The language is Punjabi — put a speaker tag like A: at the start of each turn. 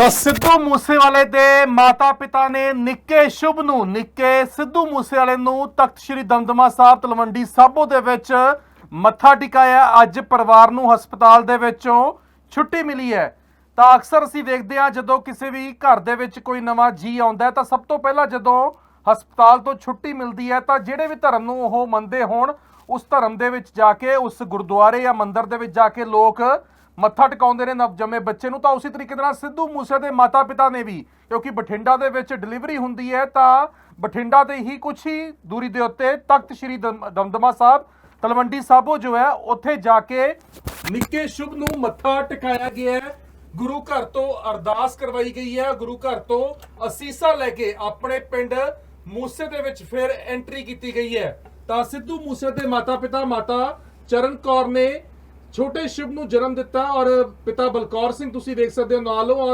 A: ਤਾਂ ਸਿੱਧੂ ਮੂਸੇਵਾਲੇ ਦੇ ਮਾਤਾ-ਪਿਤਾ ਨੇ ਨਿੱਕੇ ਸ਼ੁਭ ਨੂੰ, ਨਿੱਕੇ ਸਿੱਧੂ ਮੂਸੇਵਾਲੇ ਨੂੰ ਤਖਤ ਸ੍ਰੀ ਦਮਦਮਾ ਸਾਹਿਬ ਤਲਵੰਡੀ ਸਾਬੋ ਦੇ ਵਿੱਚ ਮੱਥਾ ਟਿਕਾਇਆ। ਅੱਜ ਪਰਿਵਾਰ ਨੂੰ ਹਸਪਤਾਲ ਦੇ ਵਿੱਚੋਂ ਛੁੱਟੀ ਮਿਲੀ ਹੈ। ਤਾਂ ਅਕਸਰ ਅਸੀਂ ਵੇਖਦੇ ਹਾਂ, ਜਦੋਂ ਕਿਸੇ ਵੀ ਘਰ ਦੇ ਵਿੱਚ ਕੋਈ ਨਵਾਂ ਜੀ ਆਉਂਦਾ ਤਾਂ ਸਭ ਤੋਂ ਪਹਿਲਾਂ ਜਦੋਂ ਹਸਪਤਾਲ ਤੋਂ ਛੁੱਟੀ ਮਿਲਦੀ ਹੈ, ਤਾਂ ਜਿਹੜੇ ਵੀ ਧਰਮ ਨੂੰ ਉਹ ਮੰਨਦੇ ਹੋਣ, ਉਸ ਧਰਮ ਦੇ ਵਿੱਚ ਜਾ ਕੇ, ਉਸ ਗੁਰਦੁਆਰੇ ਜਾਂ ਮੰਦਿਰ ਦੇ ਵਿੱਚ ਜਾ ਕੇ ਲੋਕ ਮੱਥਾ ਟਿਕਾਉਂਦੇ ਨੇ ਨਵਜੰਮੇ ਬੱਚੇ ਨੂੰ, ਤਾਂ ਉਸੇ ਤਰੀਕੇ ਦੇ ਨਾਲ ਸਿੱਧੂ ਮੂਸੇ ਦੇ ਮਾਤਾ-ਪਿਤਾ ਨੇ ਵੀ, ਕਿਉਂਕਿ ਬਠਿੰਡਾ ਦੇ ਵਿੱਚ ਡਿਲੀਵਰੀ ਹੁੰਦੀ ਹੈ, ਤਾਂ ਬਠਿੰਡਾ 'ਤੇ ਹੀ ਕੁਝ ਹੀ ਦੂਰੀ ਦੇ ਉੱਤੇ ਤਖਤ ਸ੍ਰੀ ਦਮ- ਦਮਦਮਾ ਸਾਹਿਬ, ਤਲਵੰਡੀ ਸਾਬੋ ਜੋ ਹੈ, ਉੱਥੇ ਜਾ ਕੇ ਨਿੱਕੇ ਸ਼ੁਭ ਨੂੰ ਮੱਥਾ ਟਿਕਾਇਆ ਗਿਆ ਹੈ। ਗੁਰੂ ਘਰ ਤੋਂ ਅਰਦਾਸ ਕਰਵਾਈ ਗਈ ਹੈ। ਗੁਰੂ ਘਰ ਤੋਂ ਅਸੀਸਾਂ ਲੈ ਕੇ ਆਪਣੇ ਪਿੰਡ ਮੂਸੇ ਦੇ ਵਿੱਚ ਫਿਰ ਐਂਟਰੀ ਕੀਤੀ ਗਈ ਹੈ। ਤਾਂ ਸਿੱਧੂ ਮੂਸੇ ਦੇ ਮਾਤਾ-ਪਿਤਾ, ਮਾਤਾ ਚਰਨ ਕੌਰ ਨੇ ਛੋਟੇ ਸ਼ੁਭ ਨੂੰ ਜਨਮ ਦਿੱਤਾ ਔਰ ਪਿਤਾ ਬਲਕੌਰ ਸਿੰਘ ਤੁਸੀਂ ਦੇਖ ਸਕਦੇ ਹੋ ਨਾਲ ਔਰ